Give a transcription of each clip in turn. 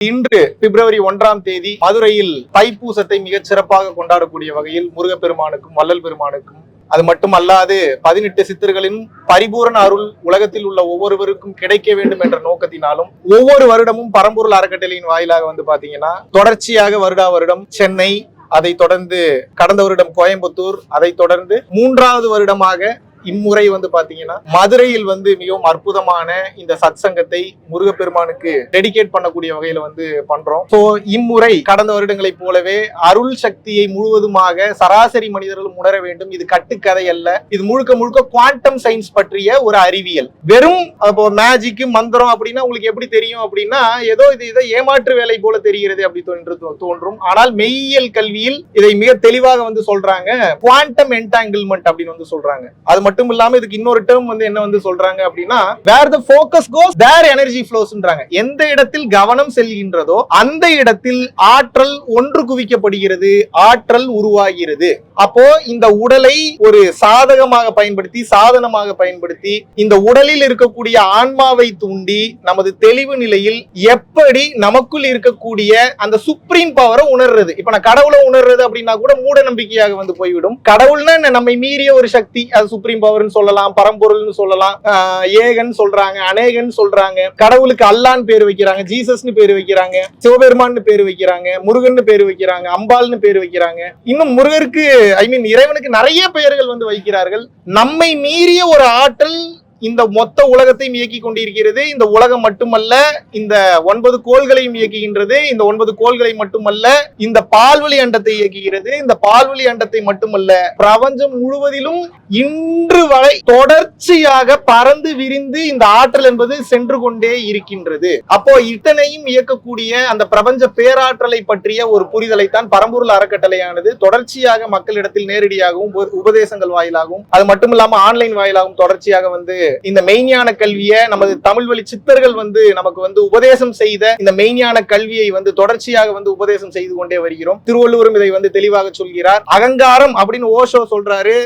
இன்று பிப்ரவரி ஒன்றாம் தேதி மதுரையில் தைப்பூசத்தை மிகச் சிறப்பாக கொண்டாடக்கூடிய வகையில் முருகப்பெருமானுக்கும் வள்ளல் பெருமானுக்கும் அது மட்டுமல்லாது பதினெட்டு சித்தர்களின் பரிபூரண அருள் உலகத்தில் உள்ள ஒவ்வொருவருக்கும் கிடைக்க வேண்டும் என்ற நோக்கத்தினாலும் ஒவ்வொரு வருடமும் பரம்பொருள் அறக்கட்டளையின் வாயிலாக வந்து பாத்தீங்கன்னா தொடர்ச்சியாக வருடா வருடம் சென்னை அதை தொடர்ந்து கடந்த வருடம் கோயம்புத்தூர் அதை தொடர்ந்து மூன்றாவது வருடமாக இம்முறை வந்து பாத்தீங்கன்னா மதுரையில் வந்து மிகவும் அற்புதமான இந்த சத் சங்கத்தை முருகப்பெருமானுக்கு டெடிகேட் பண்ணக்கூடிய வகையில வந்து பண்றோம். சோ இம்முறை கடந்த வருடங்களைப் போலவே அருள் சக்தியை முழுவதுமாக சராசரி மனிதர்களும் உணர வேண்டும். இது கட்டுக்கதை அல்ல. இது முழுக்க முழுக்க குவாண்டம் சயின்ஸ் பற்றிய ஒரு அறிவியல். வெறும் அப்போ மேஜிக் மந்திரம் அப்படின்னா உங்களுக்கு எப்படி தெரியும் அப்படின்னா ஏதோ இது இதை ஏமாற்று வேலை போல தெரிகிறது அப்படி தோன்றும். ஆனால் மெய்யியல் கல்வியில் இதை மிக தெளிவாக வந்து சொல்றாங்க. குவாண்டம் என்டாங்கிள்மெண்ட் அப்படின்னு வந்து சொல்றாங்க. அது மட்டும் இல்லாம இதுக்கு இன்னொரு டேர்ம் வந்து என்ன வந்து சொல்றாங்க அப்படின்னா வேர் த போக்கஸ் கோஸ் தேர் எனர்ஜி ஃப்ளோஸ்ன்றாங்க எந்த இடத்தில் கவனம் செல்கின்றதோ அந்த இடத்தில் ஆற்றல் ஒன்று குவிக்கப்படுகிறது ஆற்றல் உருவாகிறது. அப்போ இந்த உடலை ஒரு சாதகமாக பயன்படுத்தி சாதனமாக பயன்படுத்தி இந்த உடலில் இருக்கக்கூடிய ஆன்மாவை தூண்டி நமது தெளிவு நிலையில் எப்படி நமக்குள் இருக்கக்கூடிய அந்த சுப்ரீம் பவரை உணர்றது. இப்ப நான் கடவுளை உணர்றது அப்படின்னா கூட மூட நம்பிக்கையாக வந்து போய்விடும். கடவுள்னா என்ன? நம்மை மீறிய ஒரு சக்தி அது சுப்ரீம் பவர்னு சொல்லலாம் பரம்பொருள்னு சொல்லலாம் ஏகன் சொல்றாங்க அநேகன் சொல்றாங்க. கடவுளுக்கு அல்லான்னு பேர் வைக்கிறாங்க ஜீசஸ்னு பேர் வைக்கிறாங்க சிவபெருமான்னு பேர் வைக்கிறாங்க முருகன்னு பேர் வைக்கிறாங்க அம்பாள்னு பேர் வைக்கிறாங்க. இன்னும் முருகருக்கு ஐ மீன் இறைவனுக்கு நிறைய பெயர்கள் வந்து வைக்கிறார்கள். நம்மை மீறிய ஒரு ஆற்றல் இந்த மொத்த உலகத்தையும் இயக்கி கொண்டிருக்கிறது. இந்த உலகம் மட்டுமல்ல இந்த ஒன்பது கோள்களையும் இயக்குகின்றது. இந்த ஒன்பது கோள்களை மட்டுமல்ல இந்த பால்வழி அண்டத்தை இயக்குகிறது. இந்த பால்வழி அண்டத்தை மட்டுமல்ல பிரபஞ்சம் முழுவதிலும் இன்று வரை தொடர்ச்சியாக பறந்து விரிந்து இந்த ஆற்றல் என்பது சென்று கொண்டே இருக்கின்றது. அப்போ இத்தனையும் இயக்கக்கூடிய அந்த பிரபஞ்ச பேராற்றலை பற்றிய ஒரு புரிதலை தான் பரம்பொருள் அறக்கட்டளையானது தொடர்ச்சியாக மக்களிடத்தில் நேரடியாகவும் உப- உபதேசங்கள் வாயிலாகவும் அது மட்டும் இல்லாம ஆன்லைன் வாயிலாகவும் தொடர்ச்சியாக வந்து இந்த மெய்ஞான கல்வியை நமது தமிழ் வழி சித்தர்கள் வந்து நமக்கு வந்து உபதேசம் செய்த இந்த மெய்ஞான கல்வியை வந்து தொடர்ச்சியாக வந்து உபதேசம் செய்து கொண்டே வருகிறோம். திருவள்ளுவரும் இதை வந்து தெளிவாக சொல்கிறார். அகங்காரம் அப்படின்னு ஓஷோ சொல்றாரு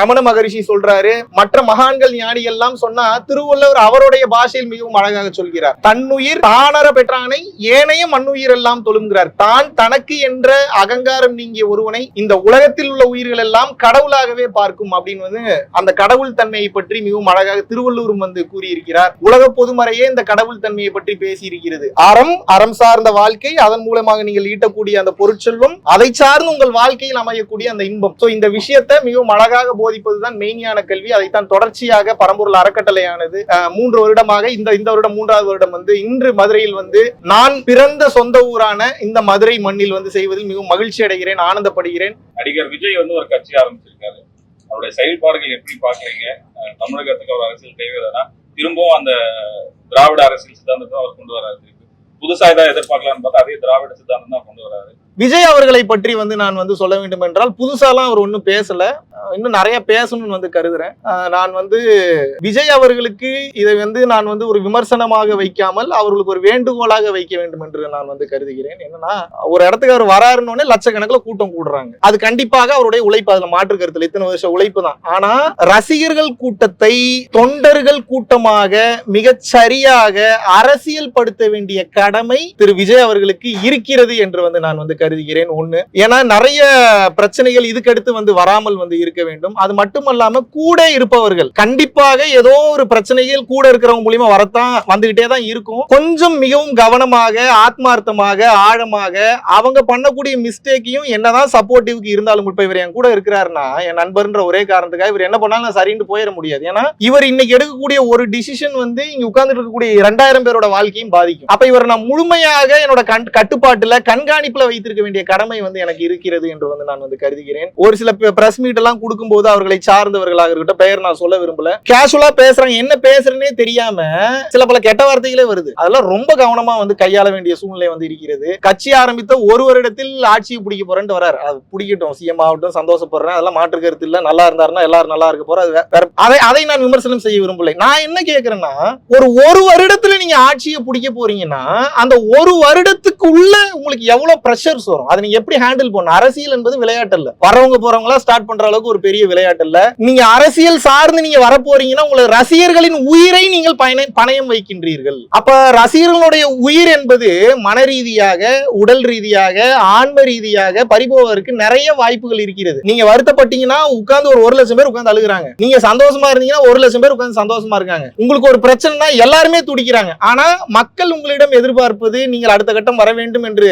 ரமண மகரிஷி சொல்றாரு. மற்ற மகான்கள் ஞானிகள் எல்லாம் சொன்னா திருவள்ளுவர் அவருடைய பாஷையில் மிகவும் அழகாக சொல்கிறார். தன்னுயிர் தானர பெற்றானை ஏனைய மண்ணுயிர் எல்லாம் தொழுங்கிறார் தான் தனக்கு என்ற அகங்காரம் நீங்கிய ஒருவனை இந்த உலகத்தில் உள்ள உயிர்கள் எல்லாம் கடவுளாகவே பார்க்கும் அப்படின்னு வந்து அந்த கடவுள் தன்மையை பற்றி மிகவும் அழகாக திருவள்ளுவரும் வந்து கூறியிருக்கிறார் உலக பொதுமறையே இந்த கடவுள் தன்மையை பற்றி பேசியிருக்கிறது. அறம் அறம் சார்ந்த வாழ்க்கை அதன் மூலமாக நீங்கள் ஈட்டக்கூடிய அந்த பொருட்செல்வம் அதை சார்ந்து உங்கள் வாழ்க்கையில் அமையக்கூடிய அந்த இன்பம். சோ இந்த விஷயத்தை மிகவும் அழகாக போதிப்பதுதான் மெய்ஞான கல்வி. அதைத்தான் தொடர்ச்சியாக பரம்பொருள் அறக்கட்டளையானது அஹ், மூன்று வருடமாக இந்த இந்த வருடம் மூன்றாவது வருடம் வந்து இன்று மதுரையில் வந்து நான் பிறந்த சொந்த ஊரான இந்த மதுரை மண்ணில் வந்து செய்வதில் மிகவும் மகிழ்ச்சி அடைகிறேன் ஆனந்தப்படுகிறேன். நடிகர் விஜய் வந்து ஒரு கட்சி ஆரம்பிச்சிருக்காரு. அவருடைய செயல்பாடுகள் எப்படி பாக்குறீங்க தமிழகத்துக்கு அவர் அரசியல் தேவைதானா திரும்பவும் அந்த திராவிட அரசியல் சித்தாந்தத்தை அவர் கொண்டு வராரு. திருப்பி புதுசா ஏதாவது எதிர்பார்க்கலாம்னு பார்த்தா அதே திராவிட சித்தாந்தம் தான் கொண்டு வராரு. விஜய் அவர்களை பற்றி வந்து நான் வந்து சொல்ல வேண்டும் என்றால் புதுசாலாம் அவர் ஒன்றும் பேசல. இன்னும் நிறைய பேசணும்னு வந்து கருதுறேன். நான் வந்து விஜய் அவர்களுக்கு இதை வந்து நான் வந்து ஒரு விமர்சனமாக வைக்காமல் அவர்களுக்கு ஒரு வேண்டுகோளாக வைக்க வேண்டும் என்று நான் வந்து கருதுகிறேன். என்னன்னா ஒரு இடத்துக்கு அவர் வராருன்னு லட்சக்கணக்கில் கூட்டம் கூடுறாங்க. அது கண்டிப்பாக அவருடைய உழைப்பு அதுல மாற்று கருத்தில் இத்தனை வருஷம் உழைப்பு தான். ஆனா ரசிகர்கள் கூட்டத்தை தொண்டர்கள் கூட்டமாக மிக சரியாக அரசியல் படுத்த வேண்டிய கடமை திரு விஜய் அவர்களுக்கு இருக்கிறது என்று வந்து நான் வந்து கருதுகிறேன். ஒண்ணு ஏன்னா நிறைய பிரச்சனைகள் இதுக்கடுத்து வந்து வராமல் வந்து இருக்க வேண்டும். அது மட்டுமல்லாம கூட இருப்பவர்கள் கண்டிப்பாக ஏதோ ஒரு பிரச்சனையில் கூட இருக்கிறவங்க மூலியமா வரத்தான் வந்துகிட்டே தான் இருக்கும். கொஞ்சம் மிகவும் கவனமாக ஆத்மார்த்தமாக ஆழமாக அவங்க பண்ணக்கூடிய மிஸ்டேக்கையும் என்னதான் சப்போர்ட்டிவ்க்கு இருந்தாலும் இப்ப இவர் என் கூட இருக்கிறாருன்னா என் நண்பர்ன்ற ஒரே காரணத்துக்காக இவர் என்ன பண்ணாலும் நான் சரின்னு போயிட முடியாது. ஏன்னா இவர் இன்னைக்கு எடுக்கக்கூடிய ஒரு டிசிஷன் வந்து இங்க உட்கார்ந்து இருக்கக்கூடிய இரண்டாயிரம் பேரோட வாழ்க்கையும் பாதிக்கும். அப்ப இவர் நான் முழுமையாக என்னோட கண் கட்டுப்பாட்டுல கண்காணிப்புல வைத்திருக்க வேண்டிய கடமை வந்து எனக்கு இருக்கிறது என்று வந்து நான் வந்து கருதுகிறேன். ஒரு சில பிரஸ் மீட் எல்லாம் கொடுக்கும்போது அவர்களை சார்ந்தவர்களாக இருக்கட்டும் பெயர் நான் சொல்ல விரும்பல. கேஷுவலா பேசுறாங்க. என்ன பேசுறேன்னே தெரியாம சில பல கெட்ட வார்த்தைகளே வருது. அதெல்லாம் ரொம்ப கவனமா வந்து கையாள வேண்டிய சூழ்நிலை வந்து இருக்கிறது. கட்சி ஆரம்பித்த ஒரு வருடத்தில் ஆட்சியை பிடிக்க போறேன்ட்டு வராரு அது பிடிக்கட்டும். சிஎம் ஆகட்டும் சந்தோஷப்படுறேன். அதெல்லாம் மாற்று கருத்து இல்ல. நல்லா இருந்தாருன்னா எல்லாரும் நல்லா இருக்க போற வேற அதை அதை நான் விமர்சனம் செய்ய விரும்பலை. நான் என்ன கேக்குறேன்னா ஒரு ஒரு வருடத்துல நீங்க ஆட்சியை பிடிக்க போறீங்கன்னா அந்த ஒரு வருடத்துக்கு உள்ள உங்களுக்கு எவ்வளவு ப்ரெஷர்ஸ் வரும்? அதை நீங்க எப்படி ஹேண்டில் பண்ணணும்? அரசியல் என்பது விளையாட்டு இல்ல வரவங்க போறவங்களா ஸ்டார்ட் பண்ற அளவுக்கு ஒரு பெரிய விளையாட்டு இல்ல. நீங்க அரசியல் சார்ந்து நீங்க வரப்போறீங்கன்னா உங்களை ரசிகர்களின் உயிரை நீங்கள் பயண- பணயம் வைக்கின்றீர்கள். அப்ப ரசிகர்களுடைய உயிர் என்பது மன ரீதியாக உடல் ரீதியாக ஆன்ம ரீதியாக பறிபோவதற்கு நிறைய வாய்ப்புகள் இருக்கிறது. நீங்க வருத்தப்பட்டீங்கன்னா உட்கார்ந்து ஒரு ஒரு லட்சம் பேர் உட்கார்ந்து அழுகுறாங்க. நீங்க சந்தோஷமா இருந்தீங்கன்னா ஒரு லட்சம் பேர் உட்கார்ந்து சந்தோஷமா இருக்காங்க. உங்களுக்கு ஒரு பிரச்சனைனா எல்லாருமே துடிக்கிறாங்க. ஆனா மக்கள் உங்களிடம் எதிர்பார்ப்பது நீங்கள் அடுத்த கட்டம் வர வேண்டும் என்று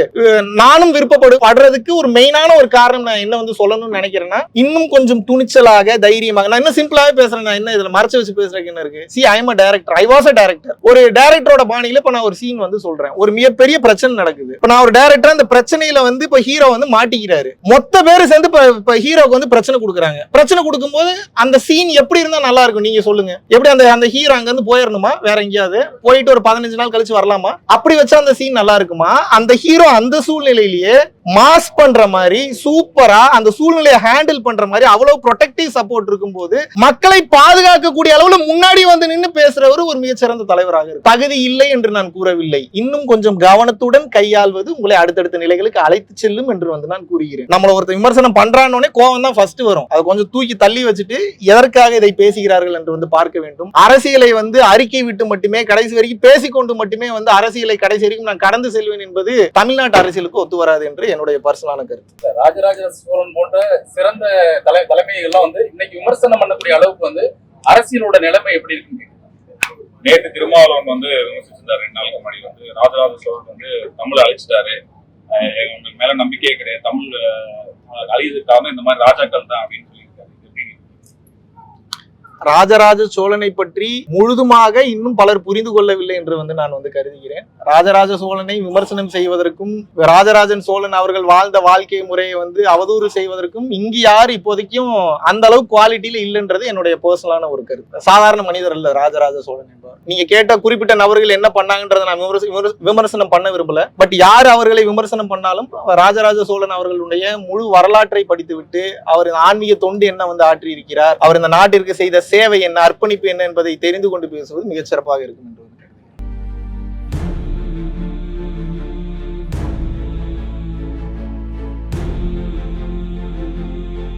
நானும் விருப்பப்படு படுறதுக்கு ஒரு மெயினான ஒரு காரணம் நான் என்ன வந்து சொல்லணும்னு நினைக்கிறேன்னா இன்னும் கொஞ்சம் துணிச்சலாக தைரியமாக நான் இன்னும் சிம்பிளாவே பேசுறேன். நான் என்ன இதுல மறைச்சு வச்சு பேசுறதுக்கு என்ன இருக்கு? See I am director I was a director ஒரு டேரக்டரோட பாணியில இப்ப நான் ஒரு சீன் வந்து சொல்றேன். ஒரு மிகப்பெரிய பிரச்சனை நடக்குது. இப்ப நான் ஒரு டேரக்டர் அந்த பிரச்சனையில வந்து இப்ப ஹீரோ வந்து மாட்டிக்கிறாரு. மொத்த பேரு சேர்ந்து இப்ப ஹீரோக்கு வந்து பிரச்சனை கொடுக்குறாங்க. பிரச்சனை கொடுக்கும்போது அந்த சீன் எப்படி இருந்தா நல்லா இருக்கும்? நீங்க சொல்லுங்க. எப்படி அந்த அந்த ஹீரோ அங்க இருந்து போயிடணுமா வேற எங்கேயாவது? போயிட்டு ஒரு பதினஞ்சு நாள் கழிச்சு வரலாமா? அப்படி வச்சா அந்த சீன் நல்லா இருக்குமா? அந்த ஹீரோ அந்த சூழ்நிலையிலேயே மாஸ் பண்ற மாதிரி சூப்பரா அந்த சூழ்நிலையை ஹேண்டில் பண்ற மாதிரி அவ்வளவு ப்ரொடெக்டிவ் சப்போர்ட் இருக்கும்போது மக்களை பாதுகாக்கக்கூடிய அளவுல முன்னாடி வந்து நின்று பேசுறவர் ஒரு மிகச்சிறந்த தலைவராக இருக்கு தகுதி இல்லை என்று நான் கூறவில்லை. இன்னும் கொஞ்சம் கவனத்துடன் கையாள்வது உங்களை அடுத்தடுத்த நிலைகளுக்கு அழைத்து செல்லும் என்று வந்து நான் கூறுகிறேன். நம்மள ஒருத்தர் விமர்சனம் பண்றானோனே கோவம் தான் ஃபர்ஸ்ட் வரும். அதை கொஞ்சம் தூக்கி தள்ளி வச்சுட்டு எதற்காக இதை பேசுகிறார்கள் என்று வந்து பார்க்க வேண்டும். அரசியலை வந்து அறிக்கை விட்டு மட்டுமே கடைசி வரைக்கும் பேசிக்கொண்டு மட்டுமே வந்து அரசியலை கடைசி வரைக்கும் நான் கடந்து செல்வேன் என்பது தமிழ்நாட்டு அரசியலுக்கு ஒத்து வராது என்று என்னுடைய பர்சனலான கருத்து. ராஜராஜ சோழன் போன்ற சிறந்த தலை தலைமைகள்லாம் வந்து இன்னைக்கு விமர்சனம் பண்ணக்கூடிய அளவுக்கு வந்து அரசியலோட நிலைமை எப்படி இருக்குங்க நேற்று திருமாவளவன் வந்து விமர்சிச்சிருந்தாரு. ரெண்டு நாளுக்கு முன்னாடி வந்து ராஜராஜ சோழன் வந்து தமிழை அழிச்சிட்டாரு. உங்களுக்கு மேல நம்பிக்கையே கிடையாது. தமிழ் அஹ், இந்த மாதிரி ராஜாக்கள் தான் அப்படின்னு ராஜராஜ சோழனை பற்றி முழுதுமாக இன்னும் பலர் புரிந்து கொள்ளவில்லை என்று வந்து நான் வந்து கருதுகிறேன். ராஜராஜ சோழனை விமர்சனம் செய்வதற்கும் ராஜராஜன் சோழன் அவர்கள் வாழ்ந்த வாழ்க்கை முறையை வந்து அவதூறு செய்வதற்கும் இங்கு யார் இப்போதைக்கும் அந்த அளவு குவாலிட்டியில இல்லைன்றது என்னுடைய பர்சனலான ஒரு கருத்து. சாதாரண மனிதர் அல்ல ராஜராஜ சோழன் என்பவர். நீங்க கேட்ட குறிப்பிட்ட நபர்கள் என்ன பண்ணாங்கன்றதை நான் விமர்சனம் பண்ண விரும்பல. பட் யார் அவர்களை விமர்சனம் பண்ணாலும் ராஜராஜ சோழன் அவர்களுடைய முழு வரலாற்றை படித்துவிட்டு அவர் ஆன்மீக தொண்டு என்ன வந்து ஆற்றி இருக்கிறார் அவர் இந்த நாட்டிற்கு செய்த சேவை என்ன அர்ப்பணிப்பு என்ன என்பதை தெரிந்து கொண்டு பேசுவது மிகச்சிறப்பாக இருக்கும் என்று